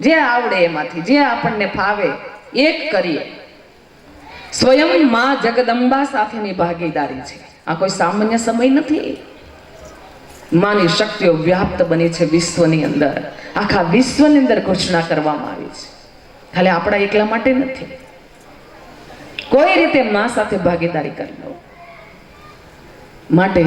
જે આવડે એમાંથી, જે આપણને ફાવે, એક કરીએ. સ્વયં માં જગદંબા સાથેની ભાગીદારી છે. આ કોઈ સામાન્ય સમય નથી. માની શક્તિઓ વ્યાપ્ત બની છે વિશ્વની અંદર. આખા વિશ્વની અંદર ઘોષણા કરવામાં આવી છે. ખાલી આપણા એકલા માટે નથી. કોઈ રીતે માં સાથે ભાગીદારી કરી લો માટે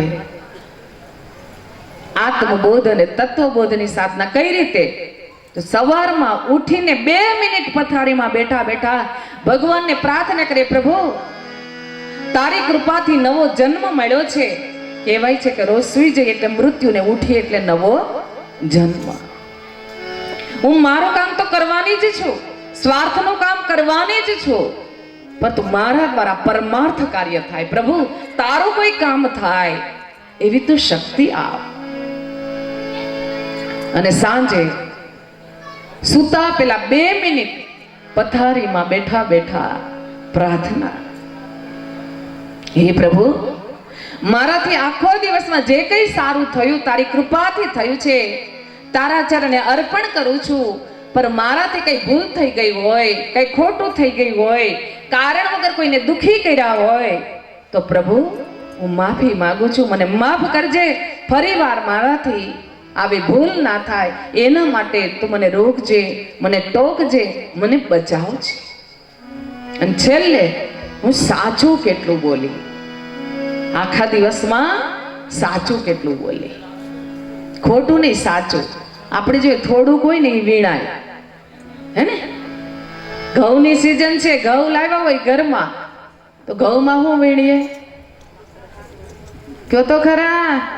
આત્મબોધ અને તત્વબોધની સાધના કઈ રીતે તો સવારમાં ઉઠીને બે મિનિટ પથારીમાં બેઠા બેઠા ભગવાનને પ્રાર્થના કરે પ્રભુ, તારી કૃપાથી નવો જન્મ મળ્યો છે. કહેવાય છે કે રોજ સુઈ જઈએ એટલે મૃત્યુને ઉઠીએ એટલે નવો જન્મ. હું મારું કામ તો કરવાની જ છું, સ્વાર્થનું કામ કરવાની જ છું પરંતુ મારા દ્વારા પરમાર્થ કાર્ય થાય. પ્રભુ, તારું કોઈ કામ થાય એવી તું શક્તિ આપ. અને સાંજે સુતા પેલા બે મિનિટ પથારીમાં બેઠા બેઠા પ્રાર્થના. હે પ્રભુ, મારાથી આખો દિવસમાં જે કંઈ સારું થયું, તારી કૃપાથી થયું છે, તારા ચરણે અર્પણ કરું છું, પણ મારાથી કંઈ ભૂલ થઈ ગઈ હોય, કંઈ ખોટું થઈ ગયું હોય, કારણ વગર કોઈને દુખી કર્યા હોય, તો પ્રભુ, હું માફી માગું છું. મને માફ કરજે, ફરીવાર મારાથી આવી ભૂલ ના થાય, એના માટે તું મને રોકજે મને ટોકજે મને બચાવજે અને છેલ્લે હું સાચું કેટલું બોલી. આખા દિવસમાં સાચું કેટલું બોલી. ખોટું નહીં, સાચું. આપણે જો થોડુંક હોય ને એ વીણાય. હે ને? ઘઉંની સિઝન છે, ઘઉં લાવ્યા હોય ઘરમાં, તો ઘઉંમાં શું વીણીએ? કયો તો ખરા?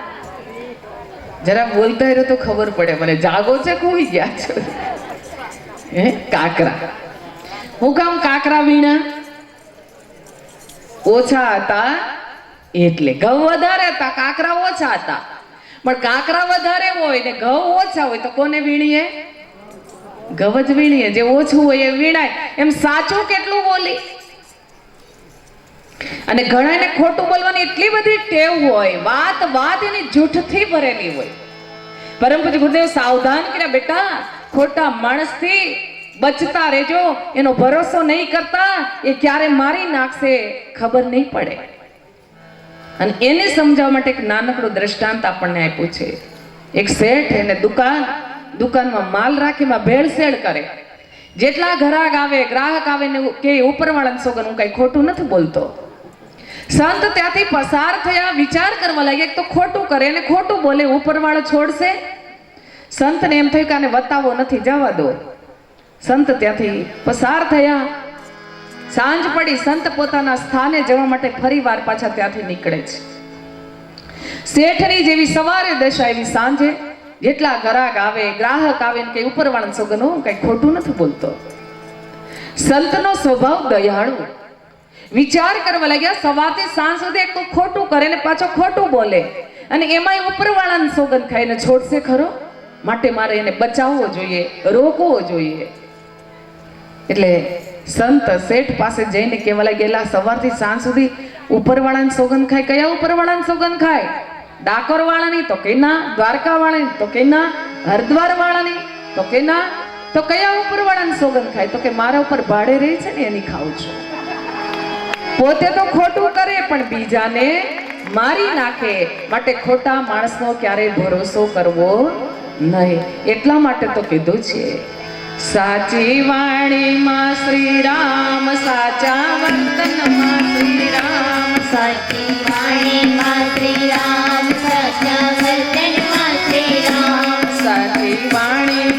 જરા બોલતા રહ્યો તો ખબર પડે. મને જાગો છે કોઈ ગયા છો? હે? કાકરા. હું કામ કાકરા વીણા? ઓછા હતા એટલે ઘઉં વધારે હતા. કાકરા ઓછા હતા. પણ કાકરા વધારે હોય ને ઘઉં ઓછા હોય તો કોને વીણીએ? ઘઉં જ વીણીએ. જે ઓછું હોય એ વીણાય. એમ સાચું કેટલું બોલી? અને ઘણાને ખોટું બોલવાની એટલી બધી ટેવ હોય, વાત વાત એની જૂઠથી ભરેલી હોય. પરમ પૂજ્ય ગુરુદેવ, સાવધાન કર્યા, બેટા, ખોટા માણસથી બચતા રહેજો, એનો ભરોસો નહીં કરતા, એ ક્યારે મારી નાખશે, ખબર નહીં પડે. અને એને સમજાવવા માટે એક નાનકડું દ્રષ્ટાંત આપણને આપ્યું છે. એક શેઠ એને દુકાન, દુકાનમાં માલ રાખીમાં ભેળસેળ કરે. જેટલા ગ્રાહક આવે ગ્રાહક આવે ને કે ઉપરવાળાને સોગન, હું કઈ ખોટું નથી બોલતો. સંત ત્યાંથી પસાર થયા, વિચાર કરવા લાગ્યા તો ખોટું કરે અને ખોટું બોલે, ઉપરવાળો છોડશે. સંતને એમ થયું કે આને વતાવો નથી, જવા દો. સંત ત્યાંથી પસાર થયા. સાંજ પડી, સંત પોતાના સ્થાને જવા માટે ફરી વાર પાછા ત્યાંથી નીકળે છે. શેઠની જેવી સવારે દશા એવી સાંજે, જેટલા ગ્રાહક આવે ગ્રાહક આવે ને કઈ ઉપરવાળા સોગન કઈ ખોટું નથી બોલતો. સંતનો સ્વભાવ દયાળુ. વિચાર કરવા લાગ્યા, સવારથી સાંજ સુધી એક તો ખોટું કરે ને પાછો ખોટું બોલે. અને એમાંય ઉપરવાળાને સોગંદ ખાઈને છોડશે ખરો? માટે મારે એને બચાવવો જોઈએ, રોકવો જોઈએ. એટલે સંત શેઠ પાસે જઈને કહેવા લાગેલા સવારથી સાંજ સુધી ઉપરવાળાને સોગંદ ખાય. કયા ઉપરવાળાને સોગંદ ખાય? ડાકોર વાળાની તો કે ના દ્વારકા વાળાની તો કે ના હરદ્વાર વાળાની તો કે ના. તો કયા ઉપરવાળાને સોગંદ ખાય? તો કે, મારા ઉપર ભાડે રહી છે ને, એની ખાઉં છું. પોતે તો ખોટું કરે પણ બીજાને મારી નાખે. માટે ખોટા માણસનો ક્યારેય ભરોસો કરવો નહીં. એટલા માટે તો કીધું છે. સાચી વાણીમાં શ્રી રામ સાચા વર્તનમાં શ્રી રામ સાચી વાણીમાં શ્રી રામ સાચા વર્તનમાં શ્રી રામ સાચી વાણીમાં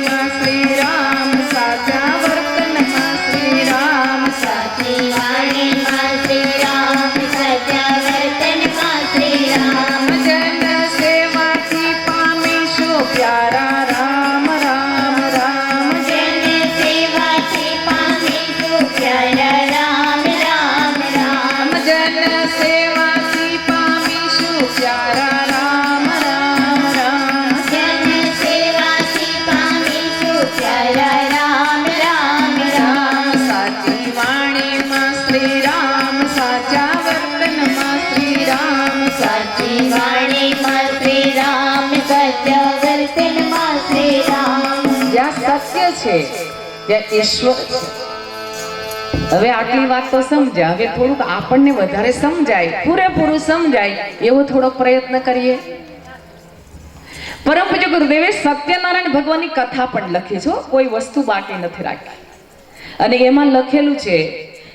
છે ત્યાં ઈશ્વર છે હવે આટલી વાત તો સમજ્યા. હવે થોડુંક આપણને વધારે સમજાય, પૂરેપૂરું સમજાય, એવો થોડો પ્રયત્ન કરીએ. પરમ પૂજ્ય ગુરુદેવે સત્યનારાયણ ભગવાનની કથા પણ લખી છો કોઈ વસ્તુ બાકી નથી રાખી. અને એમાં લખેલું છે,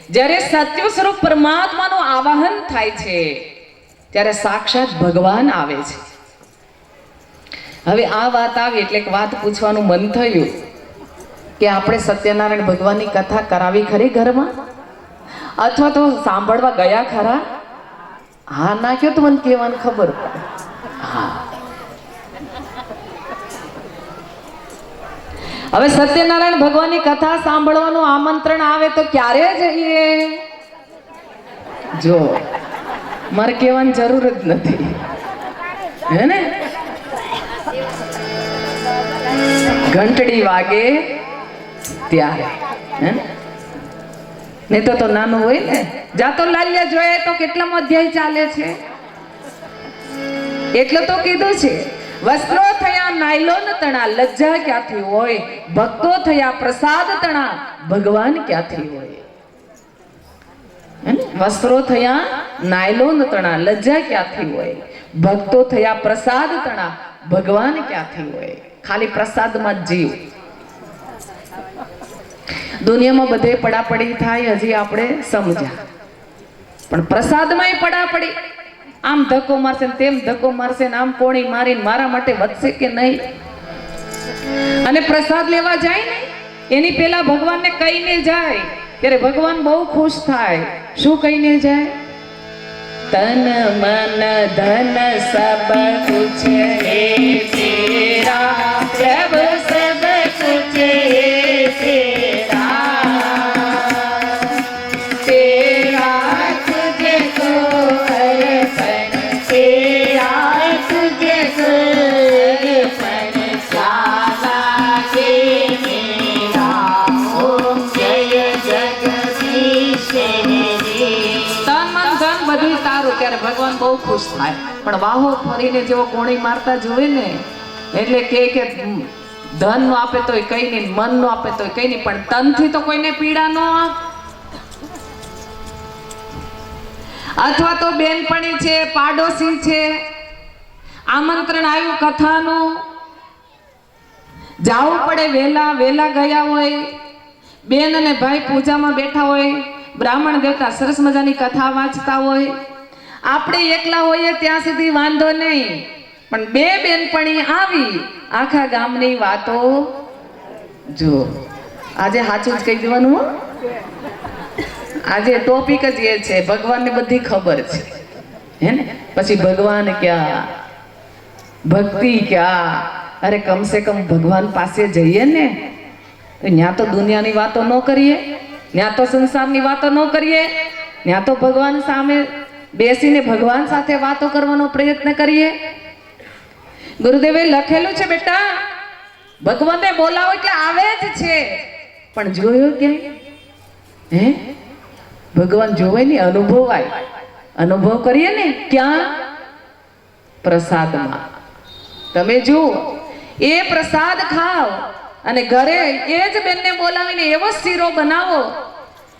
જ્યારે સત્ય સ્વરૂપ પરમાત્માનું આવાહન થાય છે, ત્યારે સાક્ષાત ભગવાન આવે છે. હવે આ વાત આવી એટલે એક વાત પૂછવાનું મન થયું. કે આપણે સત્યનારાયણ ભગવાનની કથા કરાવી ખરી ઘરમાં? અથવા તો સાંભળવા ગયા ખરા? હા નાખ્યો તો મને કહેવાનું ખબર પડે. હા. હવે સત્યનારાયણ ભગવાનની કથા સાંભળવાનું આમંત્રણ આવે તો ક્યારે જઈએ? જો, મારે કહેવાની જરૂર જ નથી. હે ને? ઘંટડી વાગે ત્યારે હે? તો નાનું હોય ને. જાતો લાલ્યા જોઈએ તો કેટલા અધ્યાય ચાલે છે? એટલે તો કીધું છે. વસ્ત્રો થયા, નાયલોન તણા, લજ્જા ક્યાંથી હોય? ભક્તો થયા, પ્રસાદ તણા, ભગવાન ક્યાંથી હોય? વસ્ત્રો થયા, નાયલોન તણા, લજ્જા ક્યાંથી હોય? ભક્તો થયા, પ્રસાદ તણા, ભગવાન ક્યાંથી હોય? ખાલી પ્રસાદમાં જીવ. દુનિયામાં બધે પડાપડી થાય, હજી આપણે સમજ્યા. પણ પ્રસાદમાં પડાપડી. આમ ધક્કો મારશે તેમ ધક્કો મારશે આમ કોણી મારીને મારા માટે વધશે કે નહીં? અને પ્રસાદ લેવા જાય ને, એની પેલા ભગવાનને કહીને જાય? ત્યારે ભગવાન બહુ ખુશ થાય. શું કહીને જાય? તન મન ધન સબ કુછ હે તેરા, પ્રભુ બધું સારું ત્યારે ભગવાન બહુ ખુશ થાય. પણ વાહો ફરીને જેવો કોણી મારતા જોવે ને, એટલે કે કે ધન નો આપે તોય કઈ નહીં, મન નો આપે તોય કઈ નહીં, પણ તનથી તો કોઈને પીડા નો અથવા તો બેનપણી છે, પાડોશી છે, આમંત્રણ આવ્યું કથાનું. જાવું પડે વેલા વેલા ગયા હોય, બેન અને ભાઈ પૂજામાં બેઠા હોય બ્રાહ્મણ દેવતા સરસ મજાની કથા વાંચતા હોય. આપણે એકલા હોઈએ ત્યાં સુધી વાંધો નહીં. પણ બે બેનપણી આવી, આખા ગામની વાતો જો આજે સાચું જ કહી દેવાનું આજે ટોપિક જ એ છે, ભગવાનને બધી ખબર છે. હે ને? પછી ભગવાન ક્યાં? ભક્તિ ક્યાં? અરે કમસે કમ ભગવાન પાસે જઈએ ને ત્યાં તો દુનિયાની વાતો ન કરીએ. ત્યાં તો સંસારની વાતો ન કરીએ ત્યાં તો ભગવાન સામે બેસીને ભગવાન સાથે વાતો કરવાનો પ્રયત્ન કરીએ. ગુરુદેવે લખેલું છે બેટા, ભગવાનને બોલાવો એટલે આવે જ છે. પણ જોયો ક્યાંય હે? ભગવાન જોવે ને અનુભવાય. અનુભવ કરીએ ને ક્યાં? પ્રસાદમાં. તમે જુઓ, એ પ્રસાદ ખાઓ અને ઘરે એ જ બેનને બોલાવીને એવો શીરો બનાવો,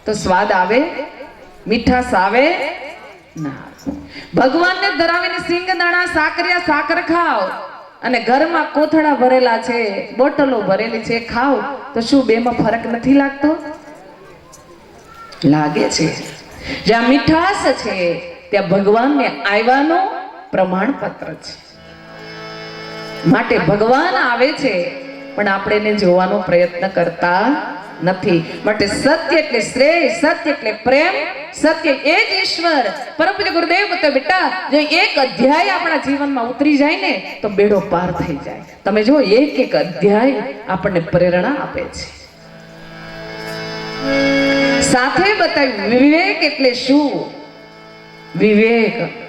તો સ્વાદ આવે, મીઠાશ આવે, ના ભગવાનને ધરાવીને સિંગ દાણા સાકરિયા, સાકર ખાઓ. અને ઘરમાં કોથળા ભરેલા છે, બોટલો ભરેલી છે, ખાઓ, તો શું બેમાં ફરક નથી લાગતો? લાગે છે. જ્યાં મીઠાશ છે, ત્યાં ભગવાનને આવ્યાનું પ્રમાણપત્ર છે. માટે ભગવાન આવે છે પણ આપણે એને જોવાનો પ્રયત્ન કરતા નથી. માટે સત્ય એટલે શ્રેય, સત્ય એટલે પ્રેમ, સત્ય એ જ ઈશ્વર. પરમ પૂજ્ય ગુરુદેવ, તો બેટા, જો એક અધ્યાય આપણા જીવનમાં ઉતરી જાય ને, તો બેડો પાર થઈ જાય. તમે જો, એક એક અધ્યાય આપણને પ્રેરણા આપે છે. સાથે બતાવ્યું, વિવેક એટલે શું? વિવેક.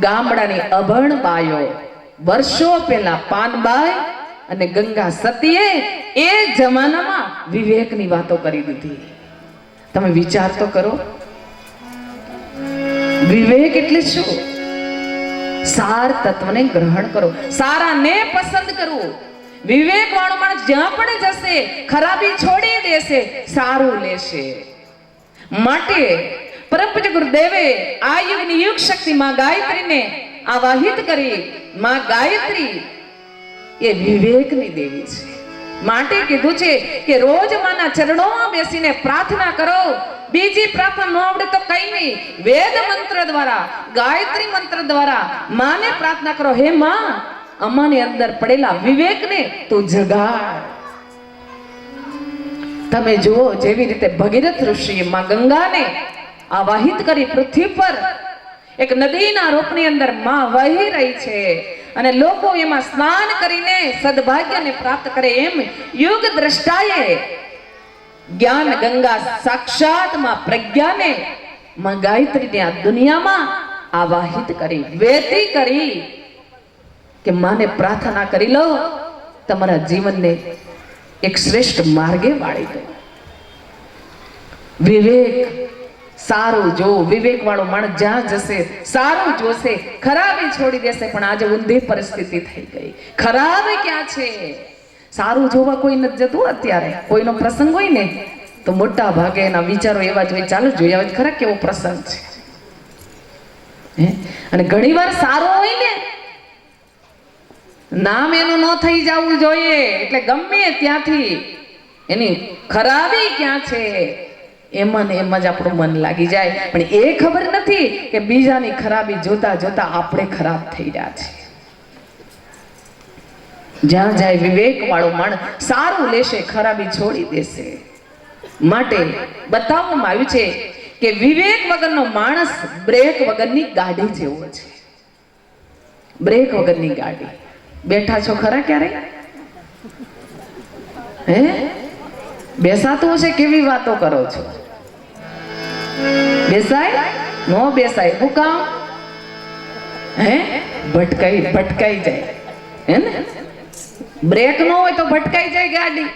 ગામડાની અભણ બાયો. વર્ષો પહેલા પાનબાઈ અને ગંગા સતીએ એ જમાનામાં વિવેકની વાતો કરી દીધી. તમે વિચાર તો કરો. વિવેક એટલે શું? સાર તત્વને ગ્રહણ કરો. સારાને પસંદ કરવું વિવેક વાળો માણસ જ્યાં પણ જશે, ખરાબી છોડી દેશે, સારું લેશે. માટે પરમ પૂજ્ય ગુરુદેવે આ યુગની યુગ શક્તિ માં ગાયત્રીને આવાહિત કરી, માં ગાયત્રી એ વિવેકની દેવી છે. માટે કીધું છે કે રોજ માના ચરણોમાં બેસીને પ્રાર્થના કરો. બીજી પ્રાર્થના ન આવડે તો કઈ નહીં. વેદ મંત્ર દ્વારા, ગાયત્રી મંત્ર દ્વારા માને પ્રાર્થના કરો. હે માં અમાની અંદર પડેલા વિવેકને તું જગાડ. તમે જુઓ જેવી રીતે ભગીરથ ઋષિએ માં ગંગાને આવાહિત કરી પૃથ્વી પર. એક નદીના રૂપની અંદરમાં વહી રહી છે. અને લોકો એમાં સ્નાન કરીને સદભાગ્યને પ્રાપ્ત કરે એમ યુગ દ્રષ્ટાએ જ્ઞાન ગંગા સાક્ષાતમાં પ્રજ્ઞાને માં ગાયત્રીને આ દુનિયામાં આવાહિત કરી, વેતી કરી કે માને પ્રાર્થના કરી લો, તમારા જીવનને એક શ્રેષ્ઠ માર્ગે વાળી દો. વિવેક સારું જો વિવેક વાળો માણસ જ્યાં જશે, સારું જોશે, ખરાબી છોડી દેશે, પણ આજે ઊંધી પરિસ્થિતિ થઈ ગઈ. ખરાબ ક્યાં છે? સારું જોવા કોઈ નથી જતું અત્યારે. કોઈનો પ્રસંગ હોય ને, તો મોટા ભાગે એના વિચારો એવા જ હોય, ચાલો જોઈએ, હવે ખરા કેવો પ્રસંગ છે? અને ઘણીવાર સારો હોય ને, નામ એનું ન થઈ જવું જોઈએ, એટલે ગમે ત્યાંથી, એની ખરાબી ક્યાં છે? એમાં ને એમ જ આપણું મન લાગી જાય. પણ એ ખબર નથી કે બીજાની ખરાબી જોતા જોતા આપણે ખરાબ થઈ રહ્યા છે જ્યાં જાય વિવેક વાળો માણસ સારું લેશે, ખરાબી છોડી દેશે. માટે બતાવવામાં આવ્યું છે કે વિવેક વગરનો માણસ બ્રેક વગરની ગાડી જેવો છે. બ્રેક વગરની ગાડી. બેઠા છો ખરા ક્યારે હે? બેસાતું હશે કેવી વાતો કરો છો? બેસાય? નો બેસાય. હું કામ? હે? ભટકાઈ ભટકાઈ જાય. હે ને? બ્રેક ન હોય તો ભટકાઈ જાય ગાડી.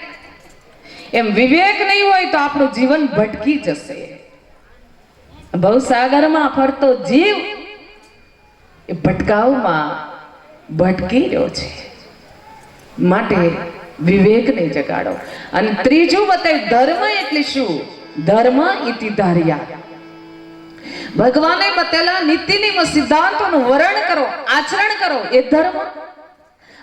એમ વિવેક નહીં હોય તો આપણું જીવન ભટકી જશે. ભવસાગરમાં ફરતો જીવ એ ભટકાવમાં ભટકી રહ્યો છે. માટે વિવેકને જગાડો. અને ત્રીજું બતાવ્યું, ધર્મ એટલે શું? ધર્મ ઇતિ ધાર્યા. ભગવાને બતેલા નીતિ નિયમ સિદ્ધાંતોનું વર્ણન કરો, આચરણ કરો, એ ધર્મ.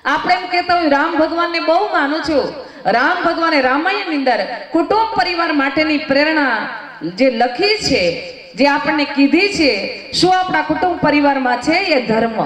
આપણે એમ કહેતા હોય, રામ ભગવાનને બહુ માનું છું. રામ ભગવાને રામાયણની અંદર કુટુંબ પરિવાર માટેની પ્રેરણા જે લખી છે, જે આપણને કીધી છે, શું આપણા કુટુંબ પરિવારમાં છે એ ધર્મ.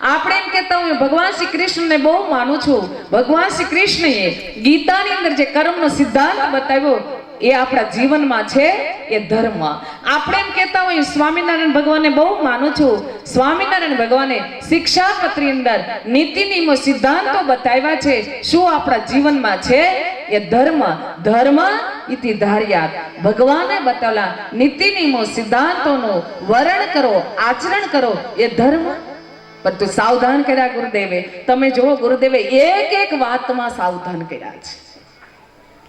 આપણે એમ કહેતા હોય, ભગવાન શ્રી કૃષ્ણને બહુ માનું છું. ભગવાન શ્રી કૃષ્ણએ ગીતાની અંદર જે કર્મનો સિદ્ધાંત બતાવ્યો એ આપણા જીવનમાં છે, એ ધર્મ. આપણે એમ કહેતા હોય સ્વામિનારાયણ ભગવાનને બહુ માનું છું. સ્વામિનારાયણ ભગવાને શિક્ષાપત્રી અંદર નીતિ નિયમો સિદ્ધાંતો બતાવ્યા છે, શું આપણા જીવનમાં છે? એ ધર્મ. ધર્મ ઇતિ ધાર્યા ભગવાને બતાવેલા નીતિ નિયમો સિદ્ધાંતોનું વર્ણન કરો, આચરણ કરો, એ ધર્મ. પરંતુ સાવધાન કર્યા, ગુરુદેવે. તમે જુઓ, ગુરુદેવે એક એક વાતમાં સાવધાન કર્યા છે.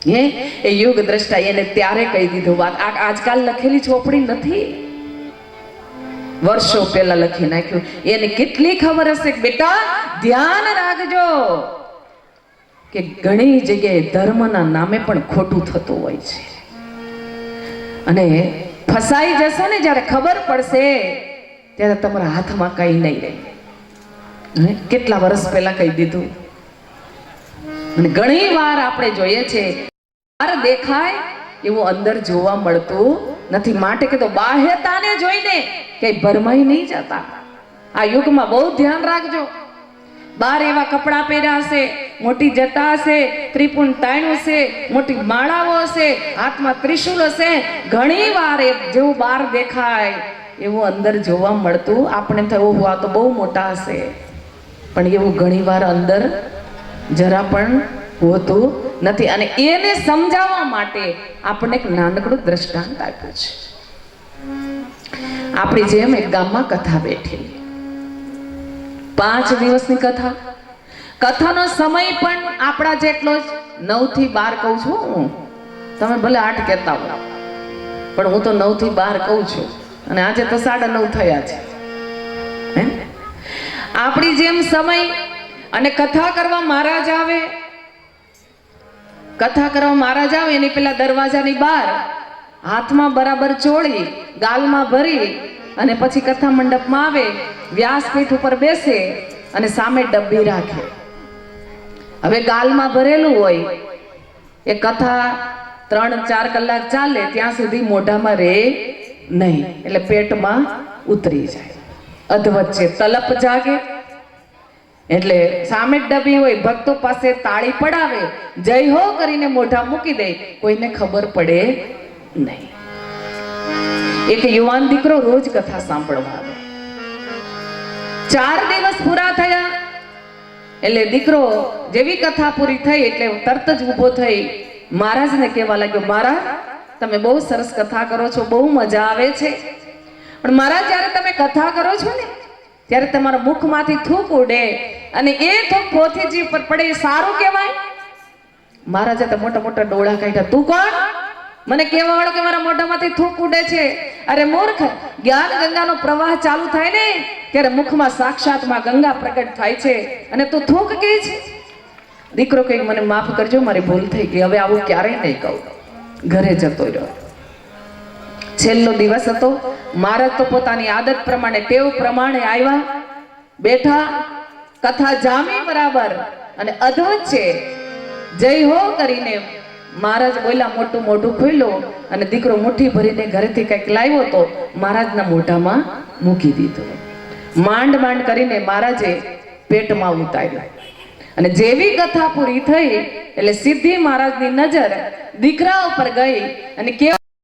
હે? એ યુગ દ્રષ્ટા એને ત્યારે કહી દીધું વાત. આજકાલ લખેલી ચોપડી નથી? વર્ષો પહેલા લખી નાખ્યું. એને કેટલી ખબર હશે બેટા, ધ્યાન રાખજો કે ઘણી જગ્યાએ ધર્મના નામે પણ ખોટું થતું હોય છે. અને ફસાઈ જશે ને જ્યારે ખબર પડશે, ત્યારે તમારા હાથમાં કઈ નહીં રહે. કેટલા વર્ષ પહેલા કહી દીધું? અને ઘણી વાર આપણે જોઈએ છે બહાર દેખાય? એવું અંદર જોવા મળતું નથી. માટે કે તો બાહ્યતાને જોઈને કઈ ભરમાઈ નહીં જતા. આ યુગમાં બહુ ધ્યાન રાખજો. બાર એવા કપડાં પહેર્યા હશે, મોટી જટા હશે ત્રિપુણ તાણું હશે, મોટી માળાઓ હશે, હાથમાં ત્રિશુલ હશે. ઘણી વાર જેવું બહાર દેખાય એવું અંદર જોવા મળતું. આપણે થયું આ તો બહુ મોટા હશે. પણ એવું ઘણીવાર અંદર જરા પણ હોતું નથી. અને એને સમજાવવા માટે આપણને એક નાનકડું દ્રષ્ટાંત આપ્યું છે. આપણી જેમ એક ગામમાં કથા બેઠેલી. પાંચ દિવસની કથા. કથાનો સમય પણ આપણા જેટલો જ. નવથી બાર કહું છું હું. તમે ભલે આઠ કહેતા હો. પણ હું તો નવથી બાર કહું છું. અને આજે તો સાડા નવ થયા છે? આપણી જેમ સમય અને કથા કરવા મહારાજ આવે કથા કરવા મહારાજ આવે, એની પેલા દરવાજાની બહાર હાથમાં બરાબર ચોળી, ગાલમાં ભરી અને પછી કથા મંડપમાં આવે, વ્યાસપીઠ ઉપર બેસે અને સામે ડબ્બી રાખે. હવે ગાલમાં ભરેલું હોય, એ કથા ત્રણ, ચાર કલાક ચાલે, ત્યાં સુધી મોઢામાં રહે નહીં. એટલે પેટમાં ઉતરી જાય. અધવચ્ચે તલપ જાગે એટલે સામે ડબી હોય, ભક્તો પાસે તાળી પડાવે, જય હો કરીને મોઢા મૂકી દે, કોઈને ખબર પડે નહીં. એક યુવાન દીકરો રોજ કથા સાંભળવા આવે. ચાર દિવસ પૂરા થયા, એટલે દીકરો જેવી કથા પૂરી થઈ એટલે તરત જ ઊભો થઈ. મહારાજને કહેવા લાગ્યો, મહારાજ, તમે બહુ સરસ કથા કરો છો, બહુ મજા આવે છે. પણ મહારાજ, જ્યારે તમે કથા કરો છો ને, ત્યારે તમારા મુખમાંથી થૂક ઉડે. અને એ થૂક પોથીજી પર પડે એ સારું કહેવાય. મહારાજે તો મોટા મોટા ડોળા કાઢ્યા. તું કોણ? મને કહેવા વાળો કે મારા મોઢામાંથી થૂક ઉડે છે. અરે મૂર્ખ જ્ઞાન ગંગાનો પ્રવાહ ચાલુ થાય ને, ત્યારે મુખમાં સાક્ષાતમાં ગંગા પ્રગટ થાય છે. અને તું થૂક કહે છે? દીકરો કઈ મને માફ કરજો, મારી ભૂલ થઈ ગઈ. હવે આવું ક્યારેય નહીં કહું. ઘરે જતો રહ્યો. છેલ્લો દિવસ હતો. મહારાજ તો પોતાની આદત પ્રમાણે, ટેવ પ્રમાણે આવ્યા. બેઠા કથા જામી બરાબર અને અધવચ્ચે જય હો કરીને મહારાજ બોલ્યા, મોટું મોઢું ખોલ્યું અને દીકરો મુઠ્ઠી ભરીને ઘરેથી કંઈક લાવ્યો તો મહારાજના મોઢામાં મૂકી દીધો. માંડ માંડ કરીને મહારાજે પેટમાં ઉતાર્યો. અને જેવી કથા પૂરી થઈ, એટલે સીધી મહારાજની નજર દીકરા ઉપર ગઈ અને કેવા